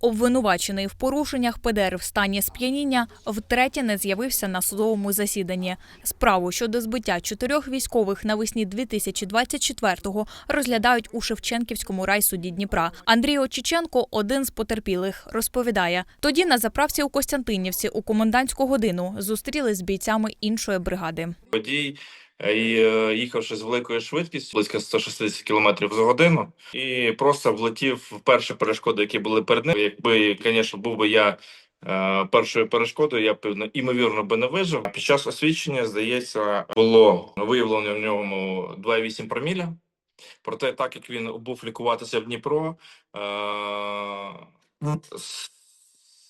Обвинувачений в порушеннях ПДР в стані сп'яніння втретє не з'явився на судовому засіданні. Справу щодо збиття чотирьох військових навесні 2024-го розглядають у Шевченківському райсуді Дніпра. Андрій Очіченко – один з потерпілих, розповідає. Тоді на заправці у Костянтинівці у комендантську годину зустріли з бійцями іншої бригади. Водій, е, і, е, їхавши з великою швидкістю, близько 160 км за годину, і просто влетів в перші перешкоди, які були перед ним. Якби, звісно, був би я е, першою перешкодою, я б ну, імовірно би не вижив. Під час освідчення, здається, було виявлено в ньому 2,8 проміля. Проте, так як він був лікуватися в Дніпро, е,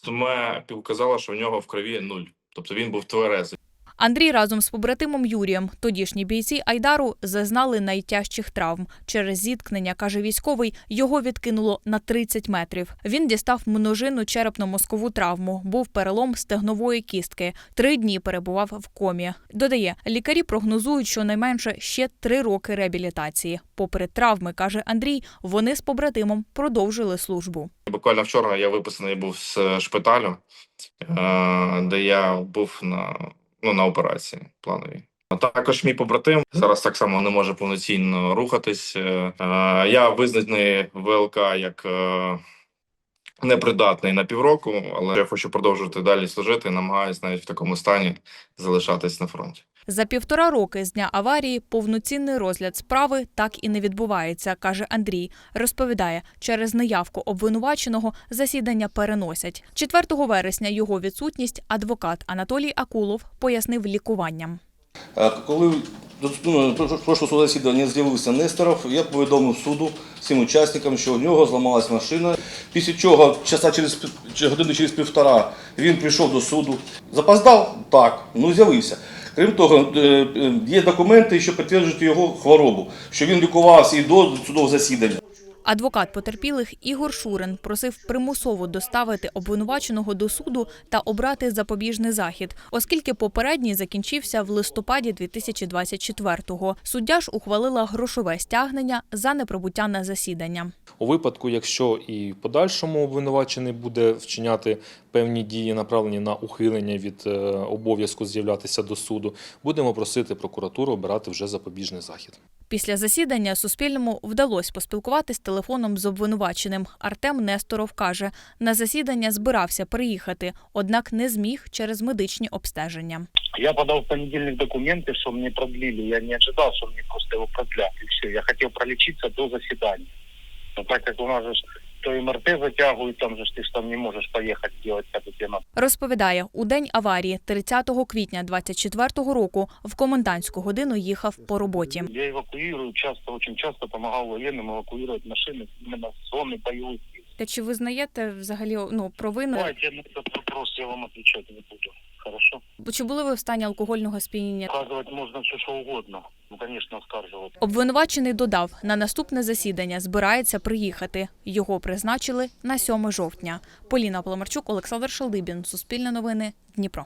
СМЕ вказала, що в нього в крові нуль. Тобто він був тверезий. Андрій разом з побратимом Юрієм, тодішні бійці Айдару, зазнали найтяжчих травм. Через зіткнення, каже військовий, його відкинуло на 30 метрів. Він дістав множинну черепно-мозкову травму, був перелом стегнової кістки. Три дні перебував в комі. Додає, лікарі прогнозують, що найменше ще три роки реабілітації. Попри травми, каже Андрій, вони з побратимом продовжили службу. Буквально вчора я виписаний був з шпиталю, е, де я був на, ну, на операції планові. А також мій побратим зараз так само не може повноцінно рухатись. Е, е, Я визнаний ВЛК як е, непридатний на півроку, але я хочу продовжувати далі служити. Намагаюсь навіть в такому стані залишатись на фронті. За півтора роки з дня аварії повноцінний розгляд справи так і не відбувається, каже Андрій. Розповідає, через неявку обвинуваченого засідання переносять. 4 вересня його відсутність адвокат Анатолій Акулов пояснив лікуванням. Коли до ну, прошлого засідання з'явився Несторов, я повідомив суду всім учасникам, що у нього зламалась машина. Після чого, часа через години через півтора, він прийшов до суду. Запоздав? Так, ну з'явився. Крім того, е, е, є документи, що підтверджують його хворобу, що він лікувався і до судового засідання. Адвокат потерпілих Ігор Шурин просив примусово доставити обвинуваченого до суду та обрати запобіжний захід, оскільки попередній закінчився в листопаді 2024-го. Суддя ж ухвалила грошове стягнення за неприбуття на засідання. У випадку, якщо і в подальшому обвинувачений буде вчиняти певні дії, направлені на ухилення від е, обов'язку з'являтися до суду, будемо просити прокуратуру обирати вже запобіжний захід. Після засідання Суспільному вдалося поспілкуватись телефоном з обвинуваченим. Артем Несторов каже, на засідання збирався приїхати, однак не зміг через медичні обстеження. Я подал в понедельник документы, что мне продлили. Я не ожидал, что мне просто его продлят. И все. Я хотел пролечиться до заседания. Но так как у нас ж то МРТ затягивают, там же ж ты ж там не можешь поехать делать, когда тебе надо. Розповідає, у день аварії, 30 квітня 24-го року, в комендантську годину їхав по роботі. Я эвакуирую часто, очень часто помогал военным эвакуировать машины именно в зоны боевых. действий. Та чи визнаєте взагалі ну провину? Давайте на этот вопрос я вам отвечать не буду. Хорошо? Чи були ви в стані алкогольного сп'яніння? Указывать можна все, що угодно. Ну, звісно, оскаржувати. Обвинувачений додав, на наступне засідання збирається приїхати. Його призначили на 7 жовтня. Поліна Поломарчук, Олександр Шалдибін. Суспільне новини. Дніпро.